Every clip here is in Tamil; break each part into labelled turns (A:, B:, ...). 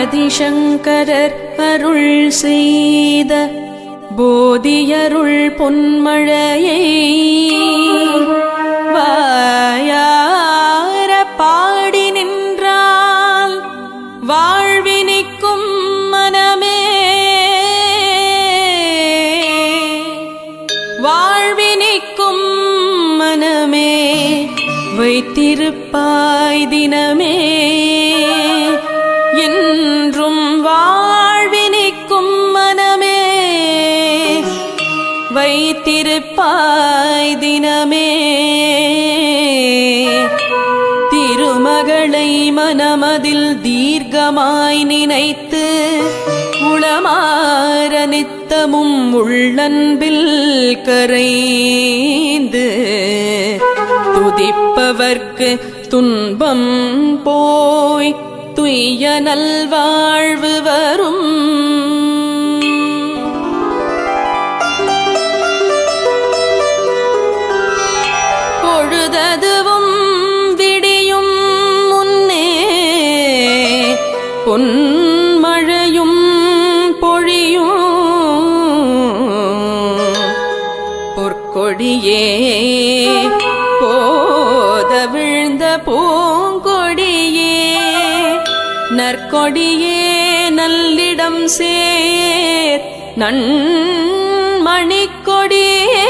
A: ஆதிசங்கரர் அருள் செய்த போதியருள் பொன்மழையை தினமே திருமகளை மனமதில் தீர்க்கமாய் நினைத்து உளமார நித்தமும் உள்ளன்பில் கரைந்து துதிப்பவர்க்கு துன்பம் போய் துய்ய நல்வாழ்வு வரும். கொடியே நல்லிடம் சேர் நன்மணி கொடியே.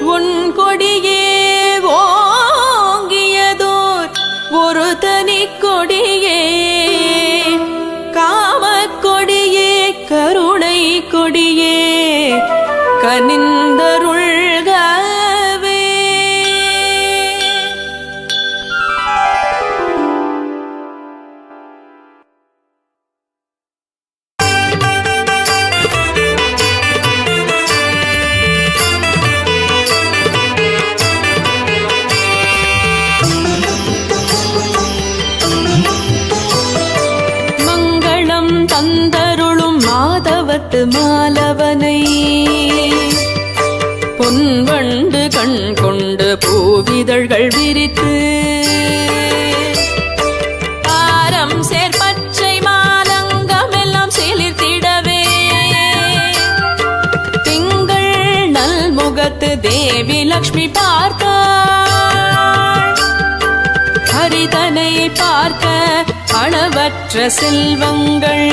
A: உன் கொடியே ஓங்கியதோர் ஒரு தனி கொடியே. காமக் கொடியே கருணை கொடியே. கனின் முகத்து தேவி லக்ஷ்மி பார்த்தாள். ஹரிதனை பார்க்க அளவற்ற செல்வங்கள்.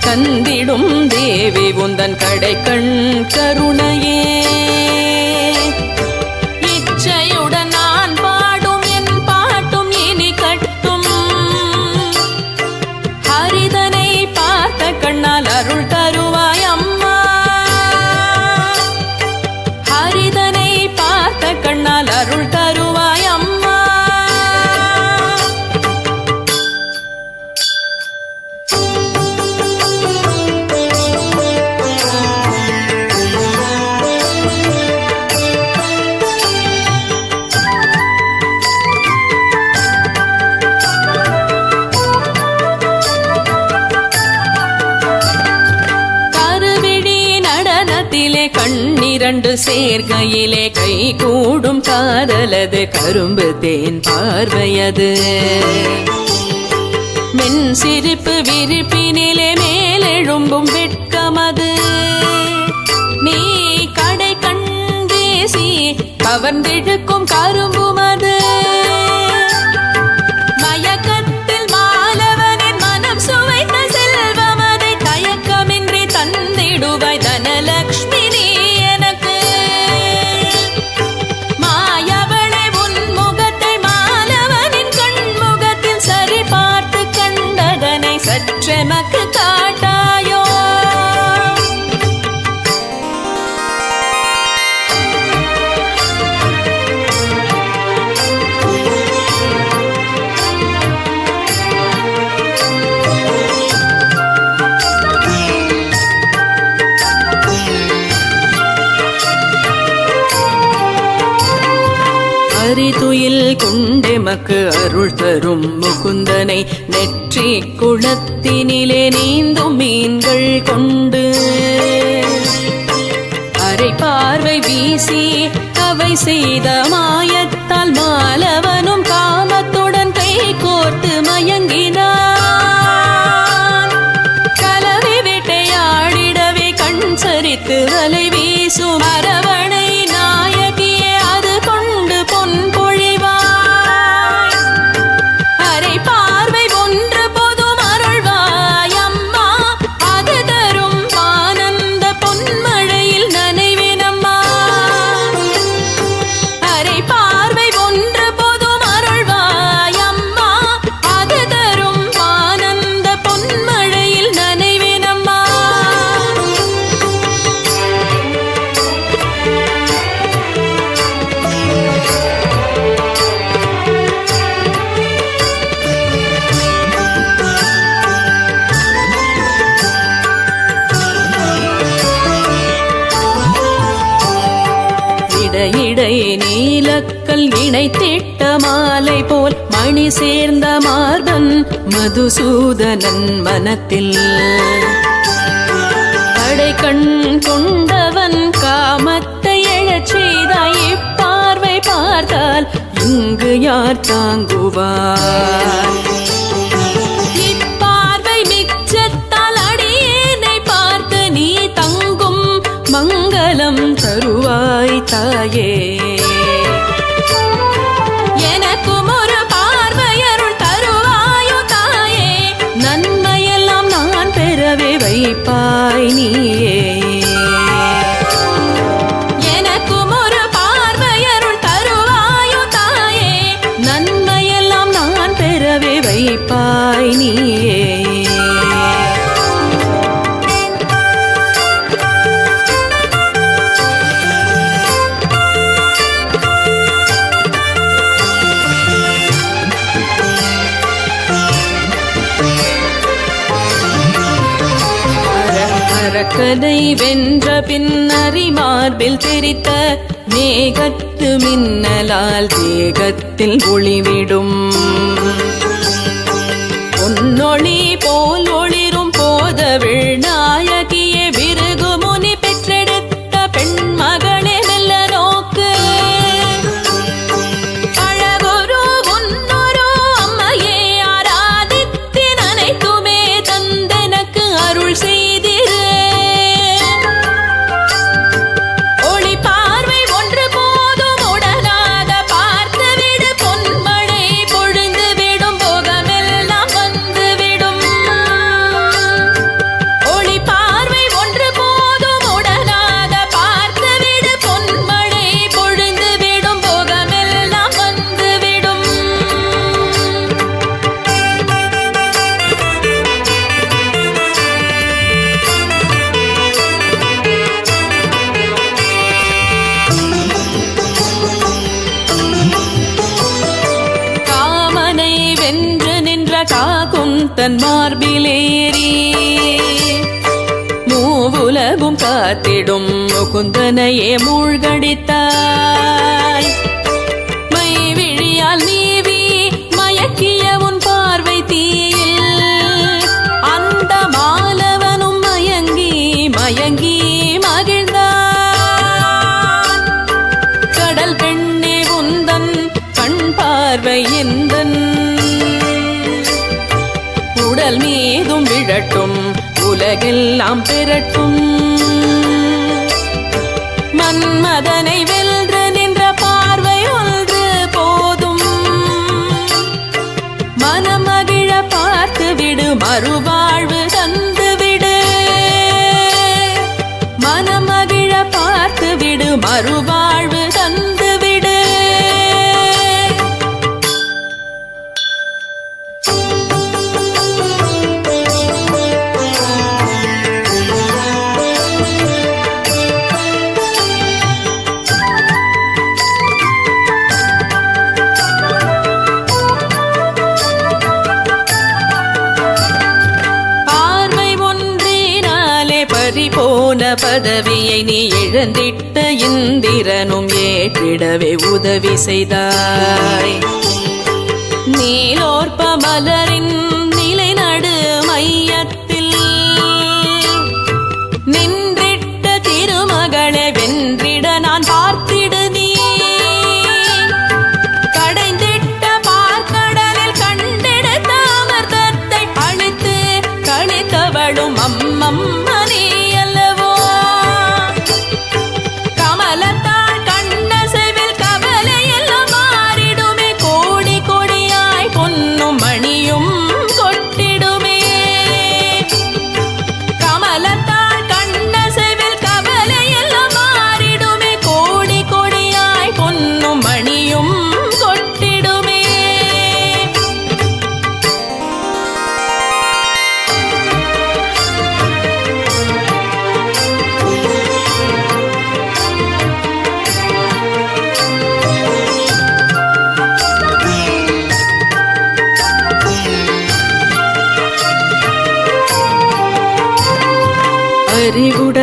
A: தந்திடும் தேவி உந்தன் கடை கண் கருணையே. கண்ணிரண்டு சேர்க்கையிலே கை கூடும் காதலது கரும்பு தேன் பார்வையது. மென் சிரிப்பு விரிப்பினிலே மேலெழும்பும் வெட்கமது. நீ கடை கண் வீசி கவர்ந்திழுக்கும் கரும்புமது. கொண்டெமக்கு அருள் தரும் முகுந்தனை நெற்றி குளத்தினிலே நீந்தும் மீன்கள் கொண்டு. அரை பார்வை வீசி அவை செய்த மாயத்தால் மாலவனும் வந்தால் இங்கு யார் தாங்குவார்? இப்பார்வை மிச்சத்தால் அடியேனை பார்த்து நீ தங்கும் மங்களம் தருவாய் தாயே. வைப்பாய் நீயே. மரக்கதை வென்ற பின்னறி மார்பில் தெரித்த மேகத்து மின்னலால் தேகத்தில் ஒளிவிடும். பொன்னொளி போல் தன் மார்பிலேறி மூவுலகும் காத்திடும் முகுந்தனையே மூழ்கடித்தார். உலகெல்லாம் திரட்டும். மன்மதனை வென்று நின்ற பார்வை ஒன்று போதும். மனமகிழ பார்த்து விடு மறுவாழ்வு தந்து விடு மனமகிழ பார்த்து விடு மறுவாழ்வு பதவியை நீ இழந்திட்ட இந்திரனும் ஏற்றிடவே உதவி செய்தாய்.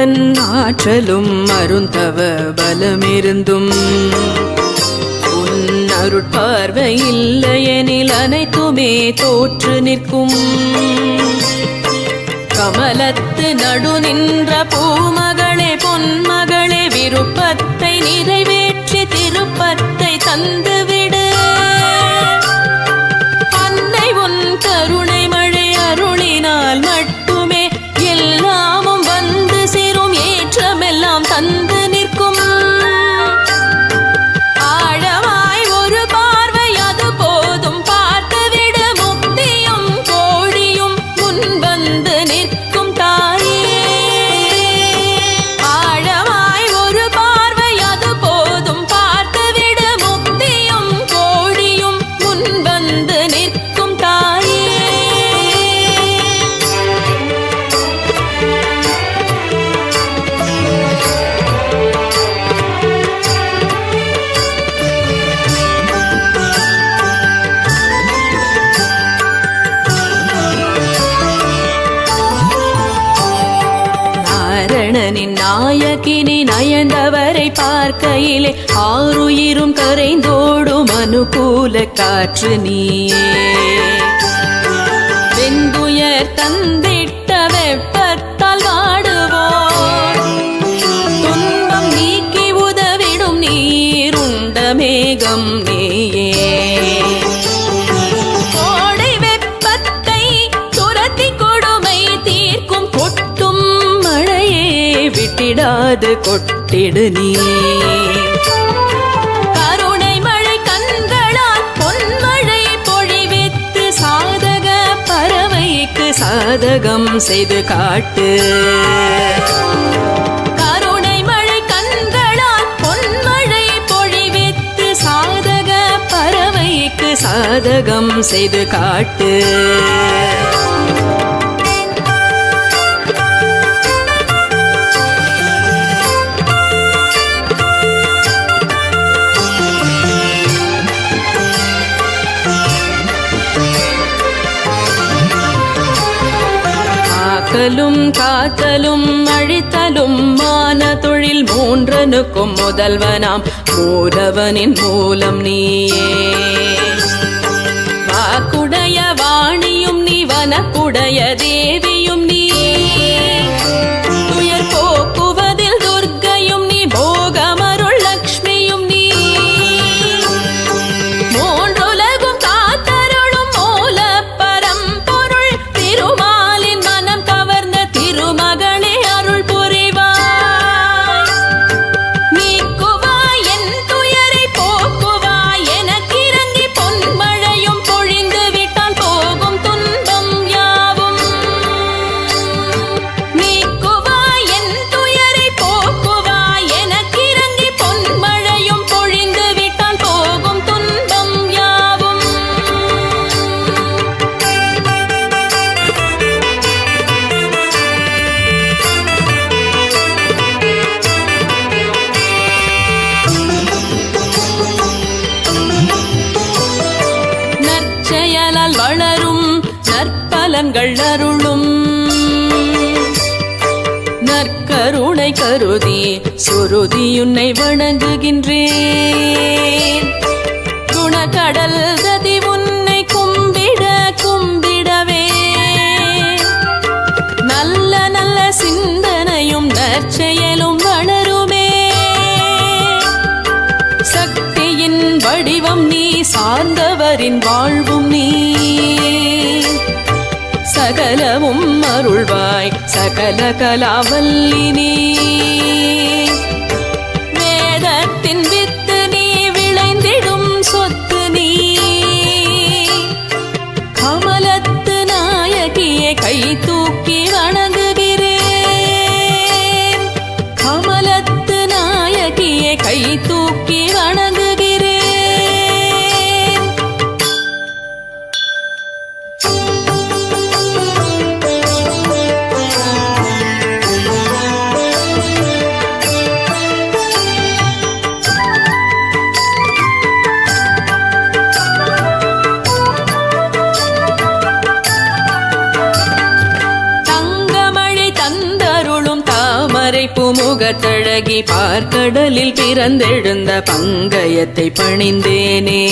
A: அறிவுடன் ஆற்றலும் அருந்தவ பலமிருந்தும். உன் அருட்பார்வை இல்லையெனில் அனைத்துமே தோற்று நிற்கும். கமலத்து நடு நின்ற பூமகளே பொன்மகளே விருப்பத்தை நிறைவேற்றி திருப்பத்தை தந்து காற்று நீயே வெந்துயர் தந்திட்ட வெப்பத்தால் வாடுவோம் துன்பம் நீக்கி உதவிடும் நீருண்ட மேகம் நீயே. கோடை வெப்பத்தை துரத்தி கொடுமை தீர்க்கும் கொட்டும் மழையே விட்டிடாது கொட்டிடு நீ சாதகம் செய்து காட்டு. கருணை மழை கண்களால் பொன்மழை பொழிவித்து சாதக பறவைக்கு சாதகம் செய்து காட்டு. ஆக்கலும் காத்தலும் அழித்தலும் மான தொழில் மூன்றனுக்கும் முதல்வனாம். மூலவனின் மூலம் நீயே. நற்பலன்கள் அருளும். நற்கருணை கருதி சுருதியுன்னை வணங்குகின்றேன். குணக்கடல் கதி உன்னை கும்பிட கும்பிடவே. நல்ல நல்ல சிந்தனையும் நற்செயலும் வளருமே. சக்தியின் வடிவம் நீ சார்ந்தவரின் வாழ்வும் சகலமும் அருள்வாய். சகல கலாவல்லினே முகத்தழகி பார்க்கடலில் பிறந்தெழுந்த பங்கயத்தை பணிந்தேனே.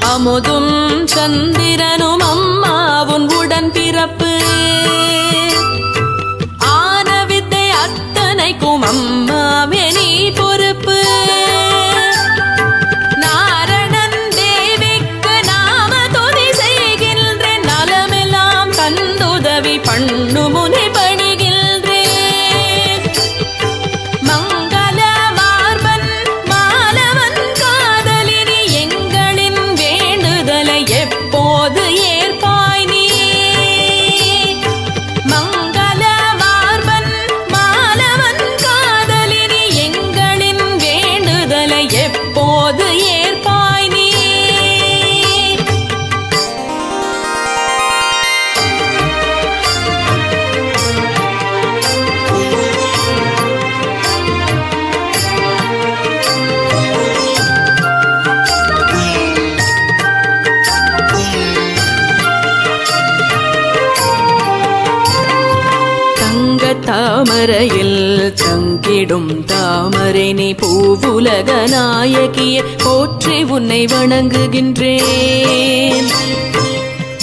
A: அமுதும் சந்திரனும் அம்மாவும் உடன் பிறப்பு. ஆன வித்தை அத்தனைக்கும் அம்மா தாமரையில் தங்கிடும் தாமரை பூவுலக நாயகிய போற்றி உன்னை வணங்குகின்றேன்.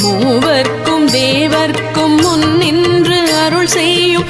A: மூவர்க்கும் தேவர்க்கும் முன் நின்று அருள் செய்யும்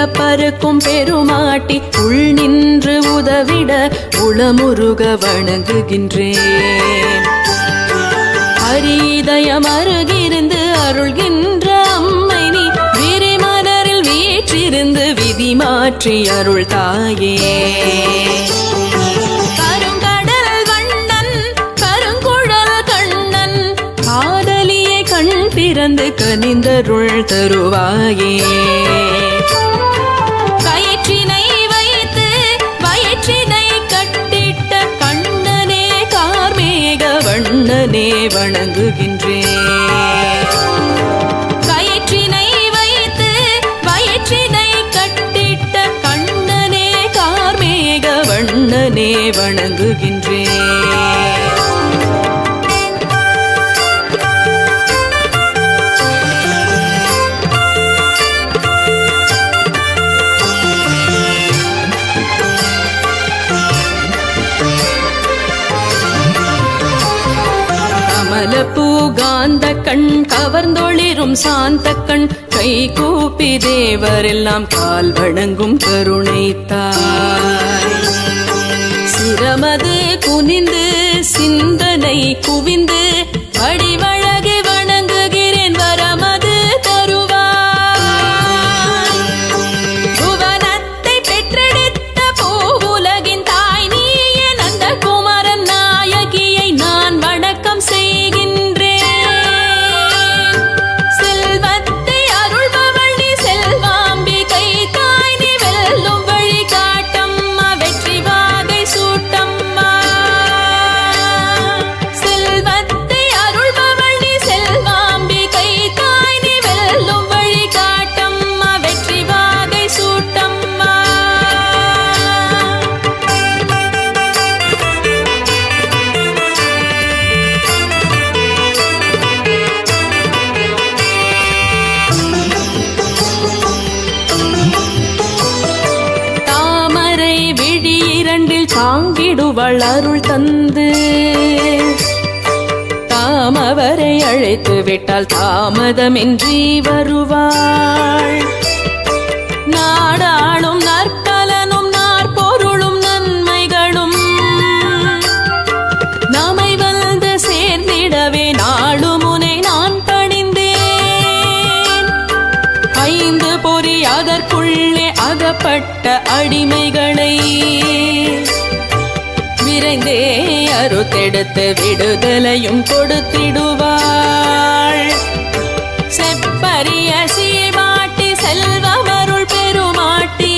A: பெற்றெடுத்த பிறப்பருக்கும் பெருமாட்டி உள் நின்று உதவிட உளமுருக வணங்குகின்றேன். ஹரிதயம் அருகிருந்து அருள்கின்ற அம்மை நீ விரிமலரில் வீற்றிருந்து விதி மாற்றி அருள் தாயே. கருங்கடல் கண்ணன் காதலியை கண் திறந்து கனிந்தருள் தருவாயே. வண்ணனே வணங்குகின்றேன். கயிற்றினை வைத்து வயிற்றினை கட்டிட்ட கண்ணனே கார்மேக வண்ணனே வணங்குகின்றேன். பூகாந்த கண் கவர்ந்தொளிரும் சாந்த கண். கை கூப்பி தேவரெல்லாம் கால் வணங்கும் கருணைத்தாய் சிரமது குனிந்து சிந்தனை குவிந்து தாங்கிடுவள் அருள் தந்து. தாமவரை அழைத்து விட்டால் தாமதமின்றி வருவாள். நாடாளும் நற்பலனும் நாற்பொருளும் நன்மைகளும் நாமை வந்து சேர்ந்திடவே நாளும் உனை நான் பணிந்தேன் ஐந்து பொறி அதற்குள்ளே அகப்பட்ட அடிமைகளை விரைந்தே அறுத்தெடுத்து விடுதலையும் கொடுத்திடுவாள். செப்பரிய சீமாட்டி செல்வமருள் பெருமாட்டி.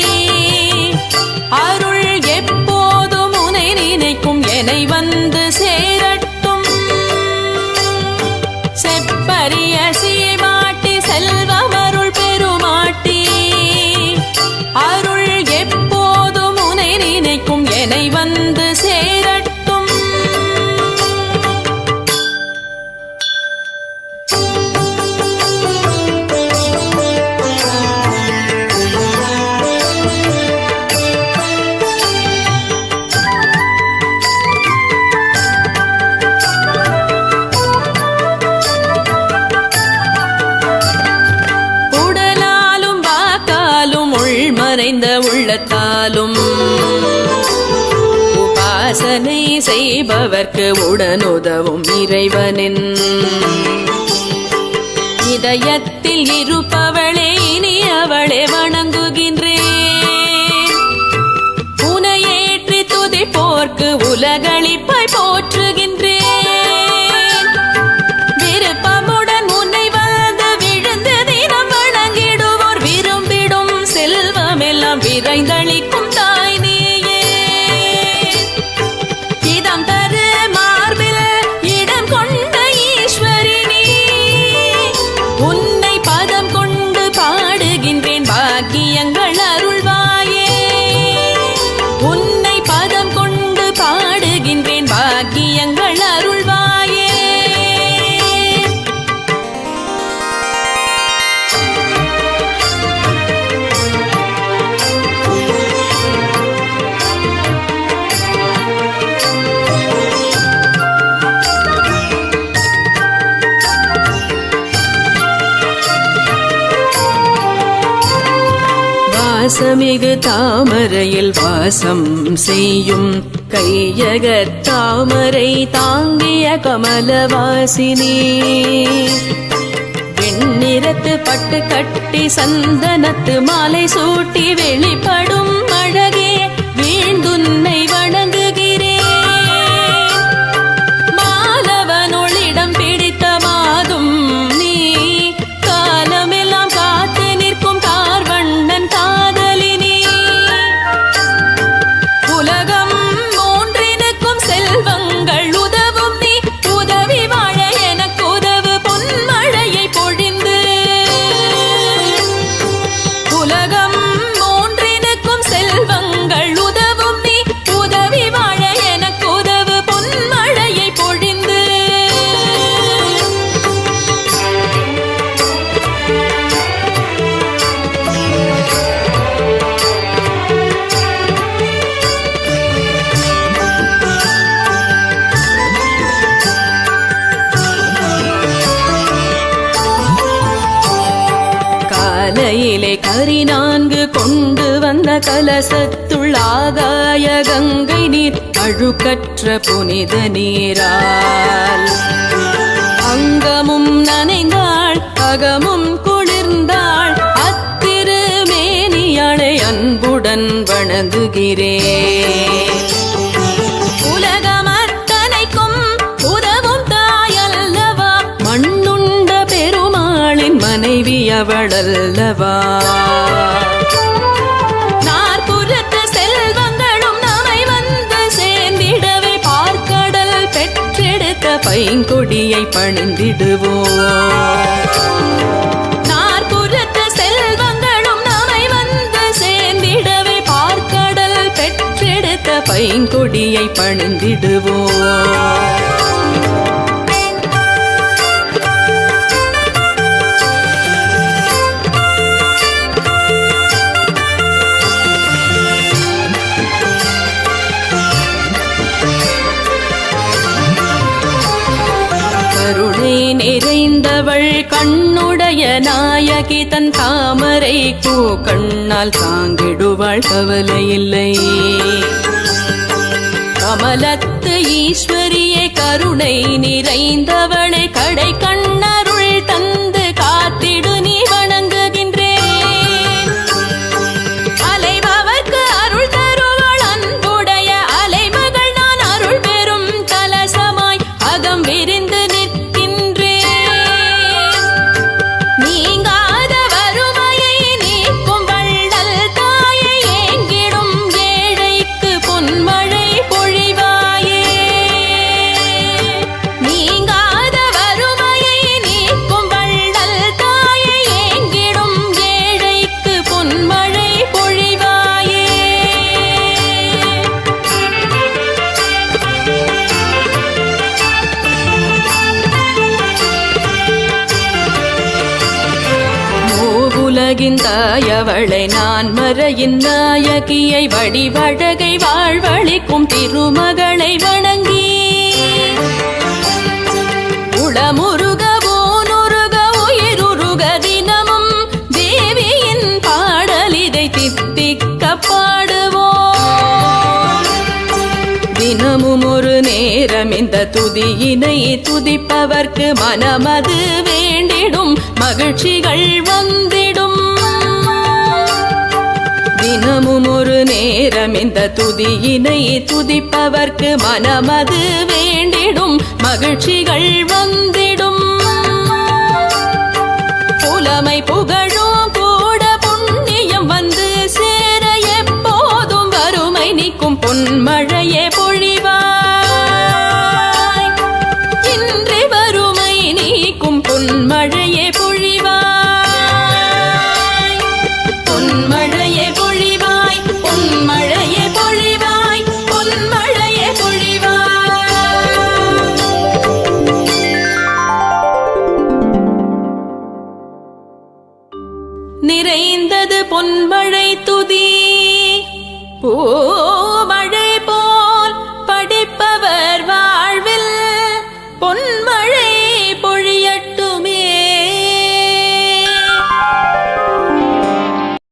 A: அருள் எப்போதும் உனை நினைக்கும் என வந்து சேரட்டும். செப்பரிய சீமாட்டி செல்வமருள் பெருமாட்டி. அருள் எப்போதும் உனை நினைக்கும் என வந்து சே உள்ளத்தாலும் உபாசனை செய்பவர்க்கு உடனுதவும் இறைவனின். இதயத்தில் இருப்பவளே இனி அவளே வணங்குகின்றேன். உனையேற்றி துதிப்போர்க்கு உலகளிப்பாய் போற்று தாமரையில் வாசம் செய்யும் கையக தாமரை தாங்கிய கமலவாசினி. வெண்ணிறத்து பட்டு கட்டி சந்தனத்து மாலை சூட்டி வெளிப்படும் அழுக்கற்ற புனித நீரால். அங்கமும் நனைந்தாள் அகமும் குளிர்ந்தாள் அத்திருமேனியாளை அன்புடன் வணங்குகிறேன் உலகம் உதவும் தாயல்லவா மண்ணுண்ட பெருமாளின் மனைவி அவளல்லவா பெற்றெடுத்த பைங்கொடியை பணிந்திடுவோம். நாற்புறத்து செல்வங்களும் நம்மை வந்து சேர்ந்திடவே பார்க்கடல் பெற்றெடுத்த பைங்கொடியை பணிந்திடுவோம். கருணை கண்ணுடைய நாயகி தன் தாமரை கூ கண்ணால் தாங்கிடுவாள் கவலை இல்லை கமலத்து ஈஸ்வரியே கருணை நிறைந்தவளை கடை கண் தாயவளை நான் மறையின் நாயகியை வடிவழகை வாழ்வழிக்கும் திருமகளை வணங்கி. உளமுருக ஊனுருக உயிருருக தினமும் தேவியின் பாடல் இதை தித்திக்க பாடுவோம். தினமும் ஒரு நேரம் இந்த துதியினை துதிப்பவர்க்கு மனமது வேண்டிடும் மகிழ்ச்சிகள் வந்து தினமும் ஒரு நேரம் இந்த துதியினை துதிப்பவர்க்கு மனமது வேண்டிடும். மகிழ்ச்சிகள் வந்து